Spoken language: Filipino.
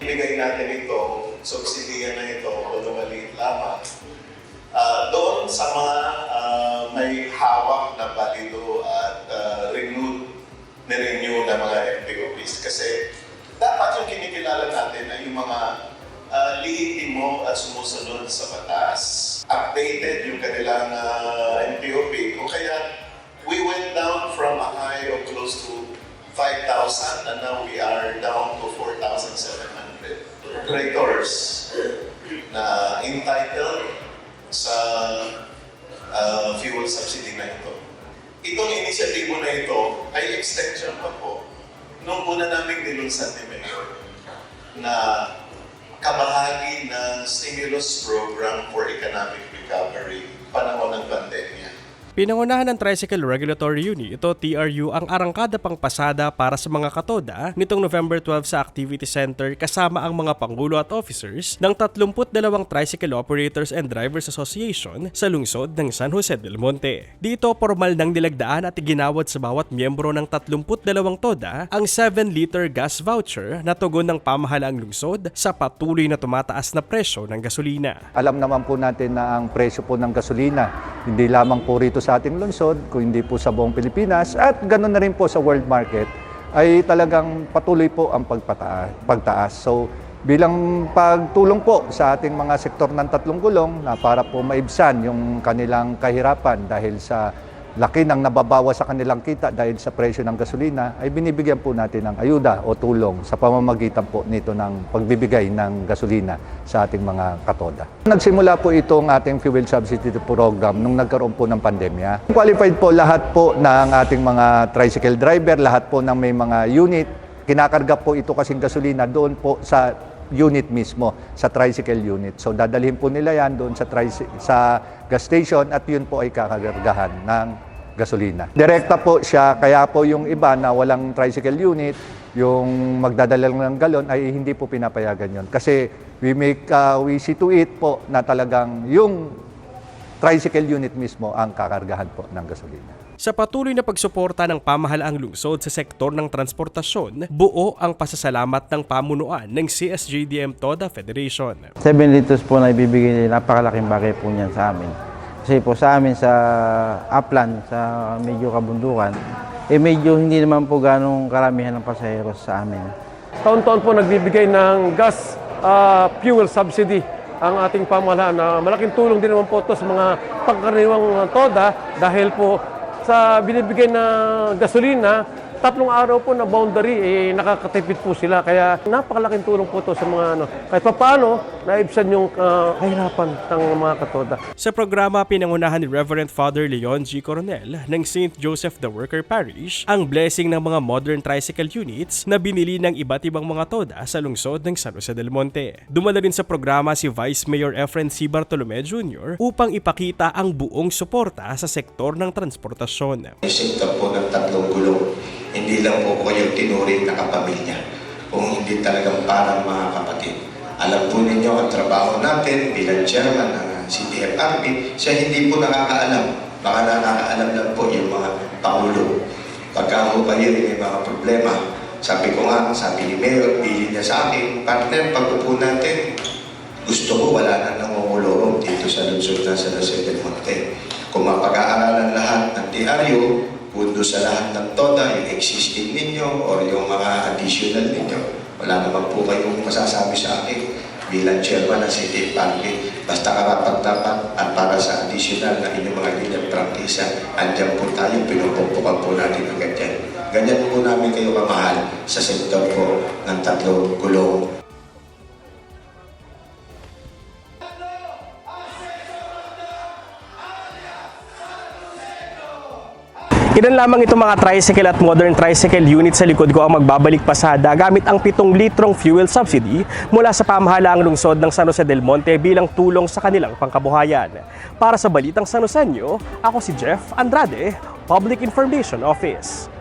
Ibigay natin ito, subsidiya na ito, although maliit lamang, ah, doon sa mga ah, may hawak na balido at ah, renewed, na-renew na mga MPOPs. Kasi dapat yung kinikilala natin ay yung mga uh, lihitimo at sumusunod sa batas. Updated yung kanilang ah, MPOP. Kung kaya we went down from a high of close to 5,000 and now we are down to 4,700 operators na entitled sa uh, fuel subsidy na ito. Itong inisyatibo na ito ay extension pa po nung una naming nilunsan ni Mayor na kabahagi ng stimulus program for economic recovery panahon ng pandemya. Pinangunahan ng Tricycle Regulatory Unit, ito TRU, ang arangkada pang pasada para sa mga katoda nitong November 12 sa Activity Center kasama ang mga pangulo at officers ng 32 Tricycle Operators and Drivers Association sa lungsod ng San Jose del Monte. Dito formal nang nilagdaan at iginawad sa bawat miyembro ng 32 toda ang 7-liter gas voucher na tugon ng pamahalaang lungsod sa patuloy na tumataas na presyo ng gasolina. Alam naman po natin na ang presyo po ng gasolina, hindi lamang po rito sa ating lungsod, kundi po sa buong Pilipinas at ganoon na rin po sa world market, ay talagang patuloy po ang pagpataas, pagtaas. So bilang pagtulong po sa ating mga sektor ng tatlong gulong na para po maibsan yung kanilang kahirapan dahil sa laki ng nababawa sa kanilang kita dahil sa presyo ng gasolina, ay binibigyan po natin ng ayuda o tulong sa pamamagitan po nito ng pagbibigay ng gasolina sa ating mga katoda. Nagsimula po itong ating fuel subsidy program nung nagkaroon po ng pandemya. Qualified po lahat po ng ating mga tricycle driver, lahat po ng may mga unit. Kinakarga po ito kasing gasolina doon po sa unit mismo, sa tricycle unit. So dadalhin po nila yan doon sa, tricy- sa gas station at yun po ay kakagargahan ng gasolina. Direkta po siya, kaya po yung iba na walang tricycle unit, yung magdadala lang ng galon ay hindi po pinapayagan yon Kasi we make, uh, we see to it po na talagang yung tricycle unit mismo ang kakargahan po ng gasolina. Sa patuloy na pagsuporta ng pamahalaang lungsod sa sektor ng transportasyon, buo ang pasasalamat ng pamunuan ng CSJDM Toda Federation. 7 liters po na ibibigay nila, napakalaking bagay po niyan sa amin. Kasi po sa amin sa upland, sa medyo kabundukan, eh medyo hindi naman po ganong karamihan ng pasahero sa amin. Taon-taon po nagbibigay ng gas ah, fuel subsidy ang ating pamahalaan. na malaking tulong din naman po ito sa mga pangkaraniwang toda dahil po sa binibigay na gasolina, tatlong araw po na boundary, eh, nakakatipid po sila. Kaya napakalaking tulong po ito sa mga ano. Kahit pa paano, naibsan yung ah, kahirapan ng mga katoda. Sa programa, pinangunahan ni Reverend Father Leon G. Coronel ng St. Joseph the Worker Parish ang blessing ng mga modern tricycle units na binili ng iba't ibang mga toda sa lungsod ng San Jose del Monte. Dumala rin sa programa si Vice Mayor Efren C. Bartolome Jr. upang ipakita ang buong suporta sa sektor ng transportasyon. Isinta po ng tatlong gulong. Hindi lang po kayo tinuring na kapamilya. Kung hindi talagang parang mga kapatid. Alam po ninyo ang trabaho natin bilang chairman ng CTFRP, siya hindi po nakakaalam. Baka nakakaalam lang po yung mga pangulo. Pagka ho kayo may mga problema, sabi ko nga, sabi ni Mayor, bili niya sa akin, partner, pag-upo natin, gusto ko wala na nangungulong dito sa lungsod na sa del Monte. Kung mapag-aaralan lahat ng DRU, pundo sa lahat ng TODA, yung existing ninyo or yung mga additional ninyo, wala naman po kayong masasabi sa akin bilang chairman ng City Party. Basta karapat dapat at para sa additional na inyong mga linyang prangkisa, andyan po tayo, pinupumpukan po natin agad yan. Ganyan po namin kayo kamahal sa sektor po ng tatlong gulong Ilan lamang itong mga tricycle at modern tricycle unit sa likod ko ang magbabalik pasada gamit ang 7 litrong fuel subsidy mula sa pamahalaang lungsod ng San Jose del Monte bilang tulong sa kanilang pangkabuhayan. Para sa Balitang San Joseño, ako si Jeff Andrade, Public Information Office.